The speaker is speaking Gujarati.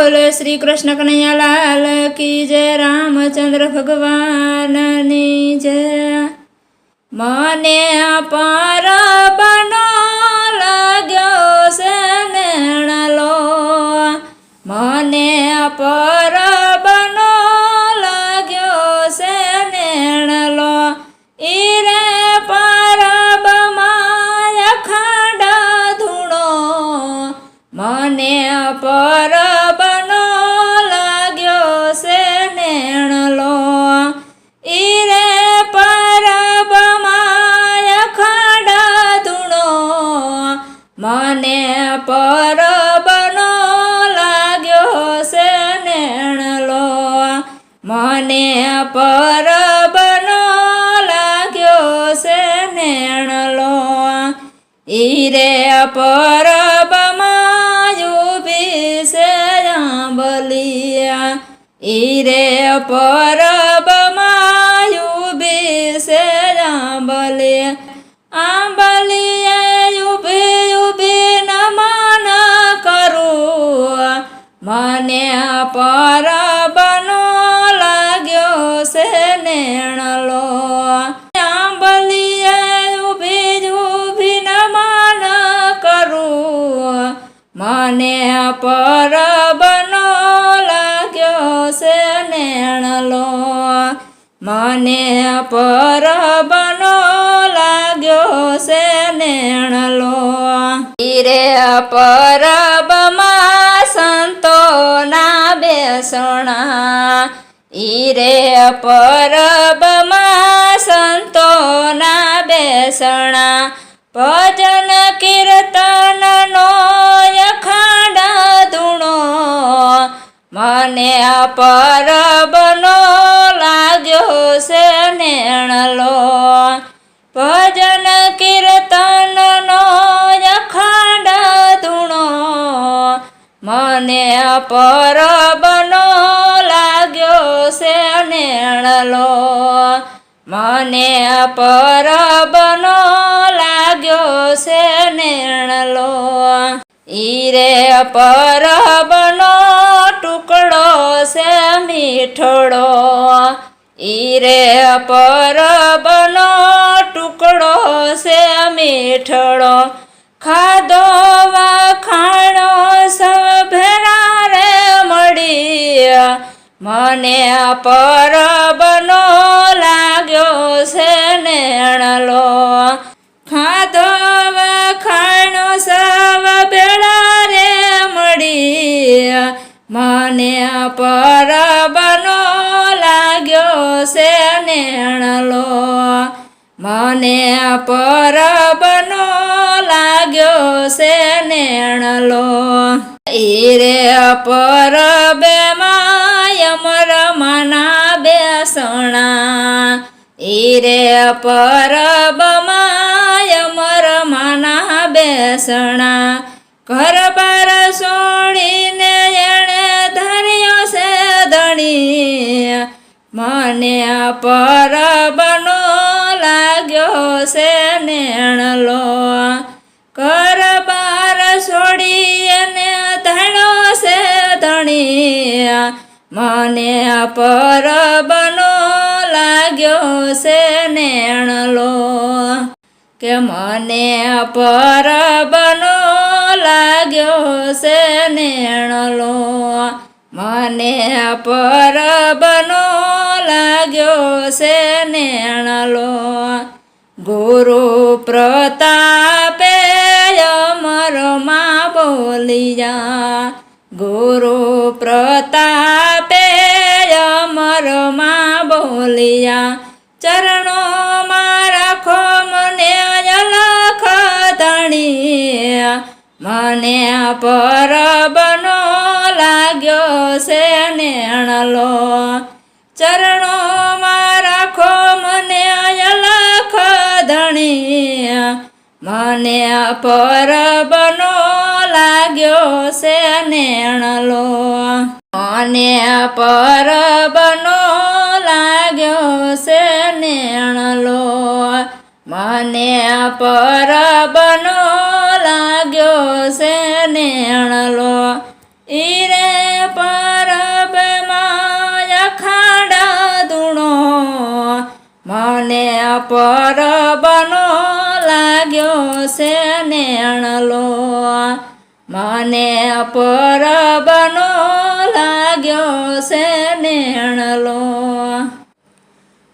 બોલ શ્રી કૃષ્ણ કનૈયાલાલ કી જય રામચંદ્ર ભગવાનની જય. મને અપાર બનો લાગ્યો છે નેણલો મને અપાર બનો લાગ્યો છે નેણલો ઈરે પરબ માય ખાડા ધૂણો. મને પરબનો મને પરબનો લાગ્યો છે નેણલો. મને પરબનો લાગ્યો છે નેણલો. ઈરે પર બમાયુભી છે આંબલિયા ઈરે પરબમાં મને પર બનો લાગ્યો છે નેણલો. ઈરે પરબમાં સંતોના બેસણા. ઈરે પરબમાં સંતોના બેસણા. ભજન કીર્તનનો ખાડા ધૂણો. મને આ પરબનો લાગ્યો છે નેણલો. મને પરબનો લાગ્યો છે નેણલો. ઈરે પરબનો ટુકડો છે મીઠડો. ઈરે પરબનો ટુકડો છે મીઠડો. ખાધો મને બનો લાગ્યો છે નેણલો. ખાધો વખાણો સવ બેડા રે મળી મને પર બનો લાગ્યો છે નેણલો. મને પર બનો લાગ્યો છે નેણલો. ઈરે પર બે મના ઈરે પરબ માયમર મના બેસણા. ઘર પર સોડીને એણે ધર્યો છે ધણી મને પરબનો લાગ્યો છે નેણલો. ઘર બાર છોડીને ધણો છે ધણી મને પરબનો લાગ્યો છે નેણલો કે મને પર બનો લાગ્યો છે નેણલો. મને પર બનો લાગ્યો છે નેણલો. ગુરુ પ્રતાપે અમરમાં બોલિયા ગુરુ પ્રતાપે અમરમાં બોલિયા ચરણોમાં રાખો મને અલખ ધણી મને પર બનો લાગ્યો છે નેણલો. ચરણોમાં રાખો મને અલખ ધણી મને પર બનો લાગ્યો છે નેણલો. મને પર પરબનો મને પર બનો લાગ્યો છે નેણલો. ઈરે પરબમાં અખાડા ધૂણો. મને પર બનો લાગ્યો છે નેણલો. મને પર બનો લાગ્યો છે નેણલો.